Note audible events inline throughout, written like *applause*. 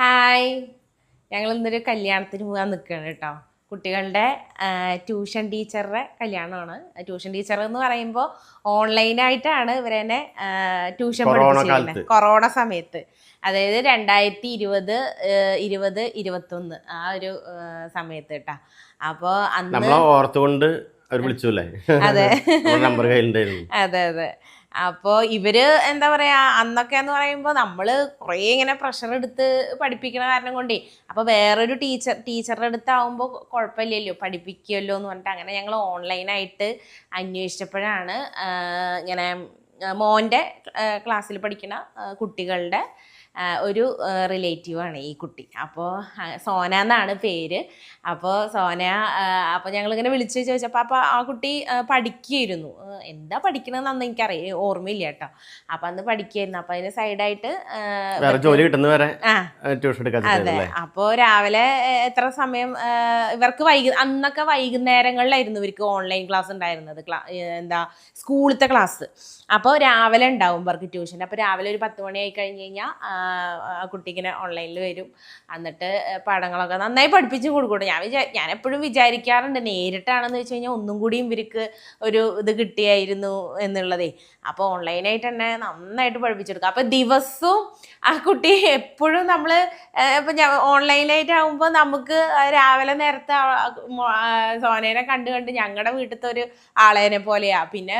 Hi. ഞങ്ങൾ ഇന്നൊരു കല്യാണത്തിന് പോകാൻ നിൽക്കുകയാണ് കേട്ടോ. കുട്ടികളുടെ ട്യൂഷൻ ടീച്ചറുടെ കല്യാണമാണ്. ട്യൂഷൻ ടീച്ചർ എന്ന് പറയുമ്പോൾ ഓൺലൈനായിട്ടാണ് ഇവരെന്നെ ട്യൂഷൻ പഠിപ്പിച്ചിരുന്നത്. കൊറോണ സമയത്ത്. അതായത് രണ്ടായിരത്തി ഇരുപത് ഇരുപത് ഇരുപത്തൊന്ന് ആ ഒരു സമയത്ത് കേട്ടോ. അപ്പോൾ അന്ന് ഓർത്തുകൊണ്ട് അവർ വിളിച്ചു അതെ. അതെ അതെ. അപ്പോൾ ഇവർ എന്താ പറയാ അന്നൊക്കെ എന്ന് പറയുമ്പോൾ നമ്മൾ കുറേ ഇങ്ങനെ പ്രഷർ എടുത്ത് പഠിപ്പിക്കണ കാരണം കൊണ്ടേ അപ്പോൾ വേറൊരു ടീച്ചർ ടീച്ചറുടെ അടുത്താവുമ്പോൾ കുഴപ്പമില്ലല്ലോ പഠിപ്പിക്കുമല്ലോ എന്ന് പറഞ്ഞിട്ട് അങ്ങനെ ഞങ്ങൾ ഓൺലൈനായിട്ട് അന്വേഷിച്ചപ്പോഴാണ് ഇങ്ങനെ മോന്റെ ക്ലാസ്സിൽ പഠിക്കുന്ന കുട്ടികളുടെ ഒരു റിലേറ്റീവാണ് ഈ കുട്ടി. അപ്പോൾ സോന എന്നാണ് പേര്. അപ്പോൾ സോന അപ്പോൾ ഞങ്ങളിങ്ങനെ വിളിച്ച് ചോദിച്ചപ്പോൾ അപ്പോൾ ആ കുട്ടി പഠിക്കുകയായിരുന്നു. എന്താ പഠിക്കണമെന്ന് എനിക്കറിയ ഓർമ്മയില്ല കേട്ടോ. അപ്പം അന്ന് പഠിക്കുകയായിരുന്നു. അപ്പോൾ അതിന് സൈഡായിട്ട് ജോലി കിട്ടുന്ന വരെ ട്യൂഷൻ അതെ. അപ്പോൾ രാവിലെ എത്ര സമയം ഇവർക്ക് വൈകു അന്നൊക്കെ വൈകുന്നേരങ്ങളിലായിരുന്നു ഇവർക്ക് ഓൺലൈൻ ക്ലാസ് ഉണ്ടായിരുന്നത്. എന്താ സ്കൂളത്തെ ക്ലാസ് അപ്പോൾ രാവിലെ ഉണ്ടാവും ഇവർക്ക് ട്യൂഷൻ അപ്പോൾ രാവിലെ ഒരു പത്ത് മണി ആയി കഴിഞ്ഞ് കഴിഞ്ഞാൽ ആ കുട്ടി ഇങ്ങനെ ഓൺലൈനിൽ വരും. എന്നിട്ട് പാഠങ്ങളൊക്കെ നന്നായി പഠിപ്പിച്ച് കൊടുക്കും. ഞാൻ വിചാ ഞാൻ എപ്പോഴും വിചാരിക്കാറുണ്ട് നേരിട്ടാണെന്ന് വെച്ച് കഴിഞ്ഞാൽ ഒന്നും കൂടിയും ഇവർക്ക് ഒരു ഇത് കിട്ടിയായിരുന്നു എന്നുള്ളതേ. അപ്പോൾ ഓൺലൈനായിട്ട് തന്നെ നന്നായിട്ട് പഠിപ്പിച്ചെടുക്കുക അപ്പോൾ ദിവസവും ആ കുട്ടി എപ്പോഴും നമ്മൾ ഇപ്പം ഞാൻ ഓൺലൈനായിട്ട് ആകുമ്പോൾ നമുക്ക് രാവിലെ നേരത്തെ സോനേനെ കണ്ട് കണ്ട് ഞങ്ങളുടെ വീട്ടിലത്തെ ഒരു ആളേനെ പോലെയാ. പിന്നെ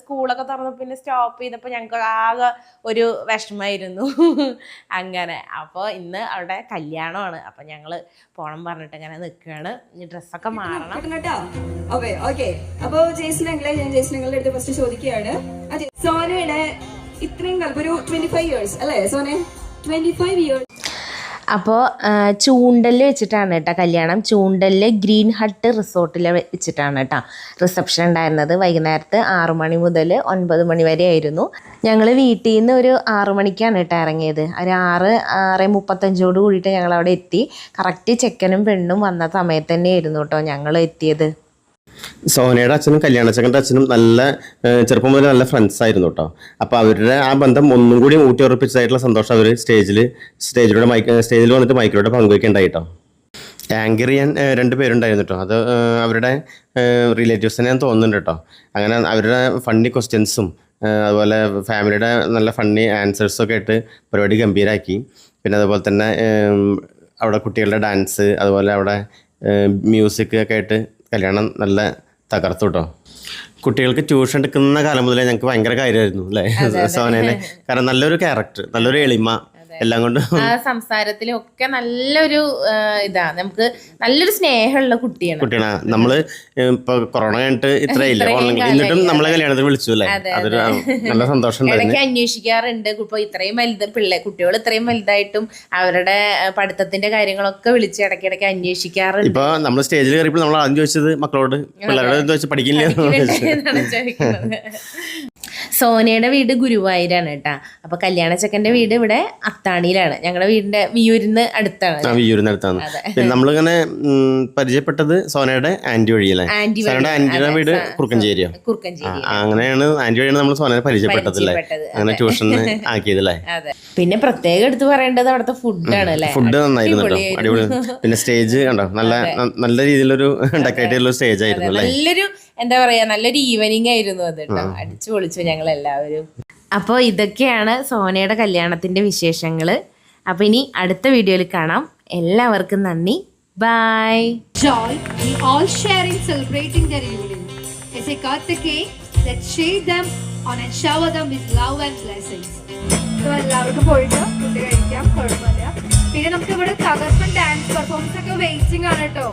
സ്കൂളൊക്കെ തുറന്നപ്പോൾ പിന്നെ സ്റ്റോപ്പ് ചെയ്തപ്പോൾ ഞങ്ങൾക്ക് ആകെ ഒരു വിഷമമായിരുന്നു. അങ്ങനെ. അപ്പോൾ ഇന്ന് അവിടെ കല്യാണമാണ്. അപ്പം ഞങ്ങൾ പോണം പറഞ്ഞിട്ട് ഇങ്ങനെ നിൽക്കുകയാണ് ഇനി ഡ്രസ്സൊക്കെ മാറണം. കേട്ടോ? ഓക്കെ ഓക്കെ അപ്പോൾ ജെയ്സിനങ്ങളെ ഞാൻ ജെയ്സിനങ്ങളുടെ അടുത്ത് ഫസ്റ്റ് ചോദിക്കുകയാണ്. സോനയുടെ ഇത്രയും കാലം ഒരു ട്വന്റി ഫൈവ് ഇയേഴ്സ് അല്ലേ സോനെ? ട്വന്റി ഫൈവ് ഇയേഴ്സ് അപ്പോൾ ചൂണ്ടലിൽ വെച്ചിട്ടാണ് കേട്ടോ കല്യാണം. ചൂണ്ടലിൽ ഗ്രീൻ ഹട്ട് റിസോർട്ടിൽ വെച്ചിട്ടാണ് കേട്ടോ റിസപ്ഷൻ ഉണ്ടായിരുന്നത്. വൈകുന്നേരത്ത് ആറു മണി മുതൽ ഒൻപത് മണി വരെ ആയിരുന്നു. ഞങ്ങൾ വീട്ടിൽ നിന്ന് ഒരു ആറു മണിക്കാണ് കേട്ടോ ഇറങ്ങിയത്. ഒരു ആറ് ആറ് മുപ്പത്തഞ്ചോട് കൂടിയിട്ട് ഞങ്ങൾ അവിടെ എത്തി. കറക്റ്റ് ചെക്കനും പെണ്ണും വന്ന സമയത്ത് തന്നെയായിരുന്നു കേട്ടോ ഞങ്ങൾ എത്തിയത്. സോനയുടെ അച്ഛനും കല്യാണച്ചക്കന്റെ അച്ഛനും നല്ല ചെറുപ്പം മുതൽ നല്ല ഫ്രണ്ട്സ് ആയിരുന്നു കേട്ടോ അപ്പോൾ അവരുടെ ആ ബന്ധം ഒന്നും കൂടി ഊട്ടി ഉറപ്പിച്ചതായിട്ടുള്ള സന്തോഷം അവർ സ്റ്റേജിൽ സ്റ്റേജിലൂടെ മൈക്ക് സ്റ്റേജിൽ വന്നിട്ട് മൈക്കിലൂടെ പങ്കുവയ്ക്കുണ്ടായി കേട്ടോ ആങ്കർ ചെയ്യാൻ രണ്ട് പേരുണ്ടായിരുന്നു കേട്ടോ അത് അവരുടെ റിലേറ്റീവ്സിനെ ഞാൻ തോന്നുന്നുണ്ട് കേട്ടോ അങ്ങനെ അവരുടെ ഫണ്ണി ക്വസ്റ്റ്യൻസും അതുപോലെ ഫാമിലിയുടെ നല്ല ഫണ്ണി ആൻസേഴ്സും ഒക്കെ ആയിട്ട് പരിപാടി ഗംഭീരാക്കി. പിന്നെ അതുപോലെ തന്നെ അവിടെ കുട്ടികളുടെ ഡാൻസ് അതുപോലെ അവിടെ മ്യൂസിക് ഒക്കെ ആയിട്ട് കല്യാണം നല്ല തകർത്തു കേട്ടോ കുട്ടികൾക്ക് ട്യൂഷൻ എടുക്കുന്ന കാലം മുതലേ ഞങ്ങൾക്ക് ഭയങ്കര കാര്യമായിരുന്നു അല്ലേ? സോനേനെ. കാരണം നല്ലൊരു ക്യാരക്ടർ നല്ലൊരു എളിമ. എല്ലാം കൊണ്ടും സംസാരത്തിലും ഒക്കെ നല്ലൊരു ഇതാ നമുക്ക് നല്ലൊരു സ്നേഹമുള്ള കുട്ടിയാണ്. കുട്ടിയാണ്. നമ്മൾ ഇപ്പൊ കൊറോണ കഴിഞ്ഞിട്ട് ഇത്രയില്ല ഓൺലൈൻ എന്നിട്ടും നമ്മളെ കല്യാണത്തിന് വിളിച്ചു അല്ലേ? അതൊരു നല്ല സന്തോഷം ഇടയ്ക്ക് അന്വേഷിക്കാറുണ്ട്. ഇപ്പൊ ഇത്രയും വലുത് പിള്ളേ കുട്ടികൾ ഇത്രയും വലുതായിട്ടും അവരുടെ പഠിത്തത്തിന്റെ കാര്യങ്ങളൊക്കെ വിളിച്ച് ഇടയ്ക്കിടയ്ക്ക് അന്വേഷിക്കാറുണ്ട്. ഇപ്പൊ നമ്മൾ സ്റ്റേജിൽ കയറിയപ്പോൾ നമ്മൾ ആദ്യം ചോദിച്ചത് മക്കളോട് പിള്ളേരോട് ചോദിച്ചു പഠിക്കില്ല. സോനയുടെ വീട് ഗുരുവായൂരാണ് കേട്ടാ. അപ്പൊ കല്യാണ ചെക്കന്റെ വീട് ഇവിടെ അത്താണിയിലാണ്. ഞങ്ങളുടെ വീടിന്റെ വിയൂരിന്ന് അടുത്താണ്. ആ അടുത്താണ്. പിന്നെ നമ്മളിങ്ങനെ പരിചയപ്പെട്ടത് സോനയുടെ ആന്റി വഴിയല്ലേ. സോനയുടെ ആന്റിയുടെ വീട് കുറുക്കഞ്ചേരിയോ? അങ്ങനെയാണ് ആന്റി വഴിയാണ് നമ്മൾ സോനയെ പരിചയപ്പെട്ടതല്ലേ? പരിചയപ്പെട്ടത്, അങ്ങനെ ട്യൂഷൻ *laughs* ആക്കിയതല്ലേ? പിന്നെ പ്രത്യേകം എടുത്ത് പറയേണ്ടത് അവിടുത്തെ ഫുഡാണ് അല്ലേ ഫുഡ് നന്നായിരുന്നു കേട്ടോ. അടിപൊളി പിന്നെ സ്റ്റേജ് കണ്ടോ? നല്ല നല്ല രീതിയിലൊരു ഡെക്കറേറ്റ് ചെയ്തുള്ള സ്റ്റേജ് ആയിരുന്നു അല്ലേ? നല്ലൊരു എന്താ പറയാ നല്ലൊരു ഈവനിങ് ആയിരുന്നു അത് കേട്ടോ. അടിച്ചു പൊളിച്ചു ഞങ്ങൾ എല്ലാവരും അപ്പോൾ ഇതൊക്കെയാണ് സോനയുടെ കല്യാണത്തിന്റെ വിശേഷങ്ങൾ അപ്പൊ ഇനി അടുത്ത വീഡിയോയിൽ കാണാം. എല്ലാവർക്കും നന്ദി. Bye Joy we all share in celebrating their union. As I cut the cake, let's shade them on and shower them with love and blessings. എല്ലാവർക്കും പോയിട്ട് ഫുഡ് കഴിക്കാം കുഴപ്പമില്ല. പിന്നെ നമുക്ക് ഇവിടെ തകർപ്പൻ ഡാൻസ് പെർഫോമൻസ് ഒക്കെ വെയിറ്റിംഗ് ആണ് കേട്ടോ.